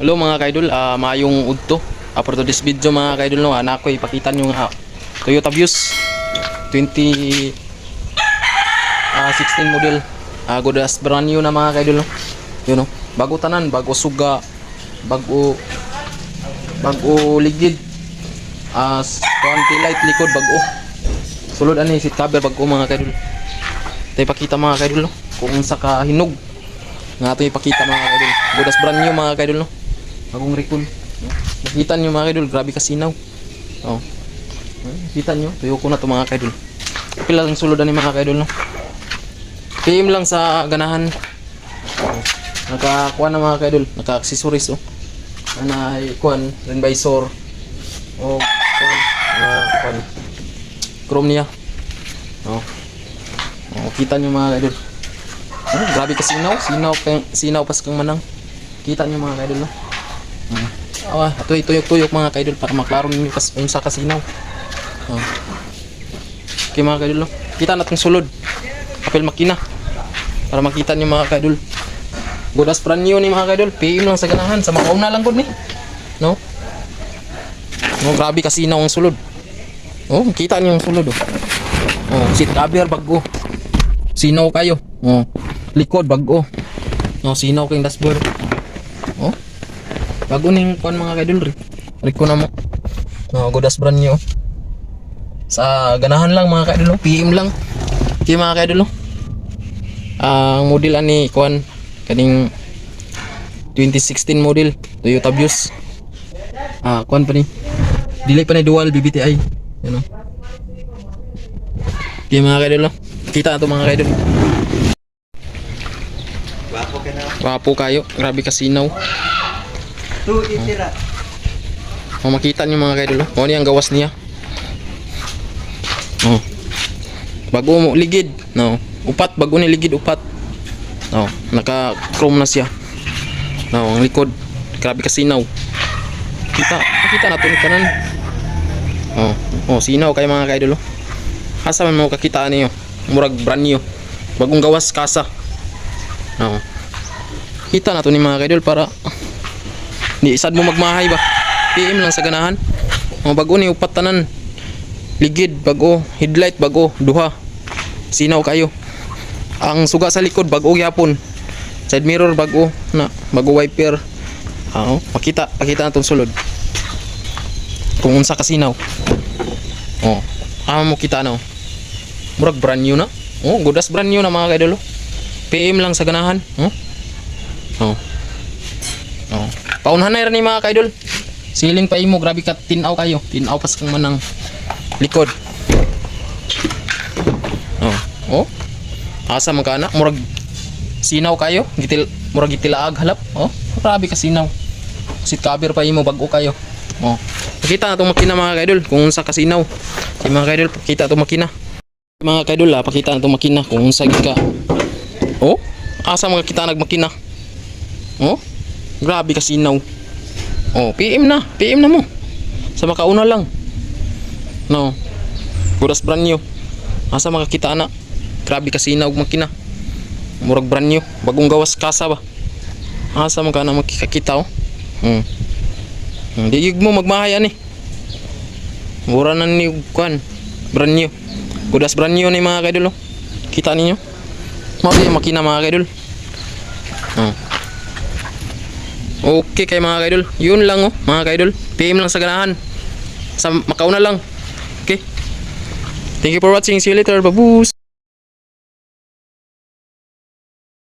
Hello mga kaidol, ah maayong udto. Uh, for today's video mga kaidol no, anak ko ipakita nyo nga Toyota Vios 20 ah 16 model. Ah good as brand new na mga kaidol no. Yun no. Bago tanan, bago suga, bago bago ligid. Ah uh, light likod bago. Sulod ani seat cover bago mga kaidol. Tayo pakita mga kaidol no. Kung sa kahinog nga ito ipakita mga kaidol. Good as brand new mga kaidol no. Bagong recall. Nakita nyo mga kaidol, grabe kasinaw. Oh. Nakita nyo, tuyo ko na to mga kaidol. Pila lang suludan ni mga kaidol no. PM lang sa ganahan. Oh. Nakakuha na mga kaidol, naka-accessories oh. Ana ay kuan, rin visor. Oh, kuan, ah, kuan. Chrome niya. Oh. Oh, kita nyo mga kaidol. Oh, grabe ka sinaw, sinaw sinaw pas kang manang. Kita nyo mga kaidol no. Hmm. Ah, ito tuyok-tuyok mga kaidol para maklaro ninyo kas unsa kasinaw. Oh. Okay mga kaidol, kita natin sulod. Kapil makina. Para makita niyo mga kaidol. Godas brand new ni mga kaidol. PM lang sa ganahan sa makauna lang gud ni. No? No, grabe kasinaw ang sulod. Oh, kita niyo ang sulod oh. Oh, seat cover bago. Sinaw kayo. Oh, likod bago. No, sinaw kayong dashboard. Oh. Bago ning kuan mga kaidol ri. Riko na mo. No, godas brand new. Sa ganahan lang mga kaidol, no? PM lang. Okay mga kaidol. no? Ang model ani kuan kaning 2016 model Toyota Vios. Ah, kuan pa ni. Dili pa ni dual BBTI. Yan no. Okay mga kaidol. Kita na mga kaidol. Wapo kayo. Grabe kasinaw. Tu itira. Oh, makita niyo mga kaidol. Oh, ano yung gawas niya? Oh. Bago mo ligid. No. Upat bago ni ligid upat. No, naka chrome na siya. No, ang likod. Grabe ka sinaw. Kita, kita na ni kanan. Oh, oh sinaw kay mga kaidol. oh. Asa man mo kakita niyo? Murag brand new. Bagong gawas kasa. No. Kita na to ni mga kaidol para Di isad mo magmahay ba? PM lang sa ganahan. Mga bago ni upat tanan. Ligid, bago, headlight, bago, duha. Sinaw kayo. Ang suga sa likod, bago gyapon. Side mirror, bago, na, bago wiper. Ah, oh, makita, makita na itong sulod. Kung unsa kasinaw. Oh, ah mo kita na oh. Murag brand new na. Oh, godas brand new na mga kaidolo. PM lang sa ganahan. Oh. Oh. Paunahan na ni mga kaidol. Siling pa imo, grabe ka tinaw kayo. Tinaw pas kang manang likod. Oh. Oh. Asa man ka na, murag sinaw kayo. Gitil murag gitilaag halap. Oh, grabe ka sinaw. Sit cover pa imo bago kayo. Oh. Pakita na itong makina mga kaidol kung unsa kasinaw. Si mga kaidol, pakita itong makina. Mga kaidol, ah, pakita na itong makina kung unsa gid ka. Oh, asa mga kita nagmakina. Oh, grabe kasinaw. Oh, PM na. PM na mo. Sa makauna lang. No. Guras brand new. Asa makakita na. Grabe kasinaw makina. Murag brand new. Bagong gawas kasa ba. Asa man ka na makikita oh. Hmm. Hindi yug mo magmahayan eh. Mura na ni kuan. Brand new. Gudas brand new ni mga kaidol oh. Kita ninyo. Mao makina mga kaidol. Oh. Okay kay mga kaidol. Yun lang oh, mga kaidol. PM lang sa ganahan. Sa makauna lang. Okay. Thank you for watching. See you later. Babush.